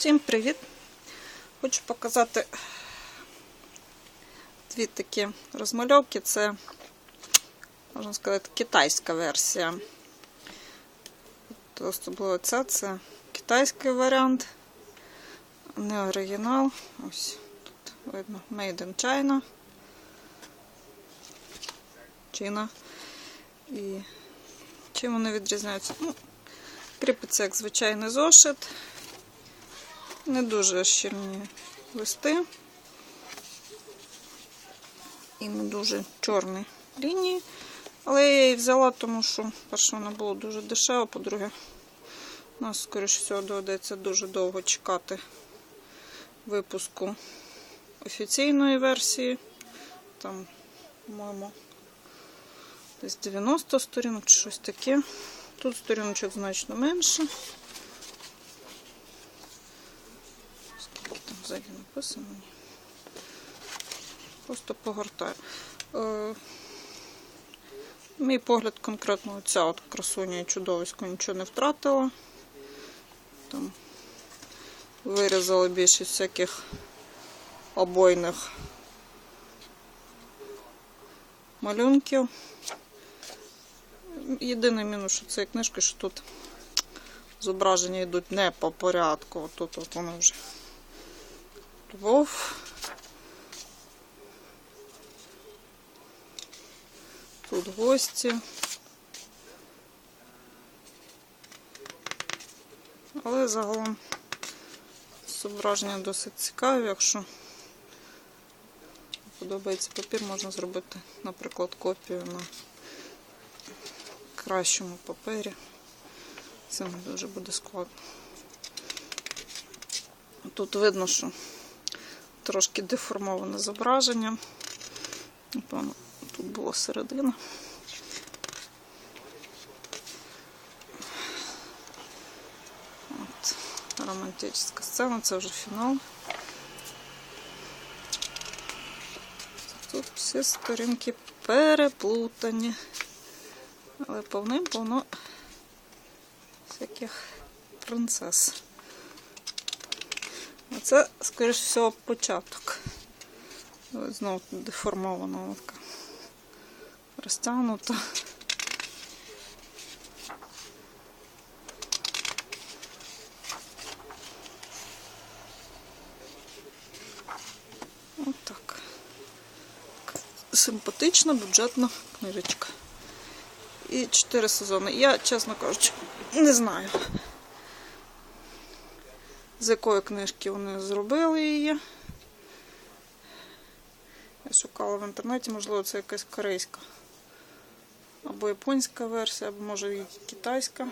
Всім привіт! Хочу показати дві такі розмальовки. Це, можна сказати, китайська версія. Особливо це, це китайський варіант, не оригінал. Ось тут видно Made in China. Чина. І чим вони відрізняються? Ну, кріпиться як звичайний зошит. Не дуже щільні листи. І не дуже чорні лінії. Але я її взяла, тому що, перше, вона була дуже дешева, по-друге, нас, скоріш всього, доведеться дуже довго чекати випуску офіційної версії. Там, по-моєму, десь 90 сторінок чи щось таке. Тут сторіночок значно менше. Ззаді написано? Ні. Просто погортаю. Е, мій погляд конкретно оця от красуня і чудовисько нічого не втратила. Там вирізали більшість всяких обойних малюнків. Єдиний мінус, що цієї книжки, що тут зображення йдуть не по порядку. Тут от воно вже Львов. Тут гості. Але загалом зображення досить цікаві, якщо подобається папір, можна зробити, наприклад, копію на кращому папері. Це не дуже буде складно. Тут видно, що трошки деформоване зображення. Напевно, тут була середина. От, романтична сцена, це вже фінал. Тут всі сторінки переплутані. Але повним повно всяких принцес. А це, скоріш всього, початок. Ось Знову деформована така розтягнута. Отак. Симпатична бюджетна книжечка. І 4 сезони. Я, чесно кажучи, не знаю, з якої книжки вони зробили її. Я шукала в інтернеті, можливо, це якась корейська. Або японська версія, або може і китайська.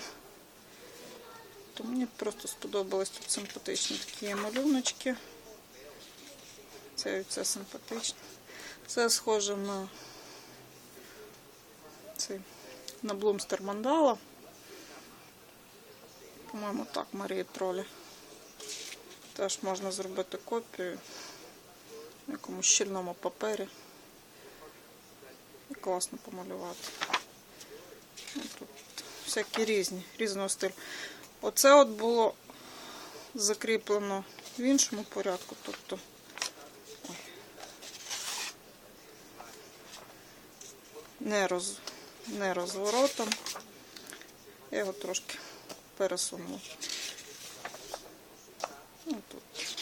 То мені просто сподобались тут симпатичні такі малюночки. Це, це симпатично. Це схоже на цей на Блумстер Мандала. По-моєму, так, Марії Тролі. Теж можна зробити копію на якомусь щільному папері. І класно помалювати. Ну, Тут всякі різні, різного стилю. Оце от було закріплено в іншому порядку, тобто. Не роз не розворотом. Я його трошки пересунула. Ну, тут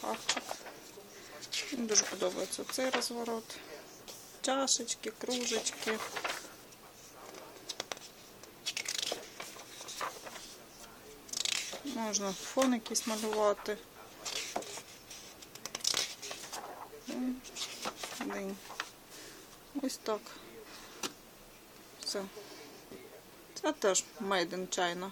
кавчик. Мені дуже подобається цей розворот. Чашечки, кружечки. Можна фон якийсь малювати. День. Ось так. Це. Це теж Made in China.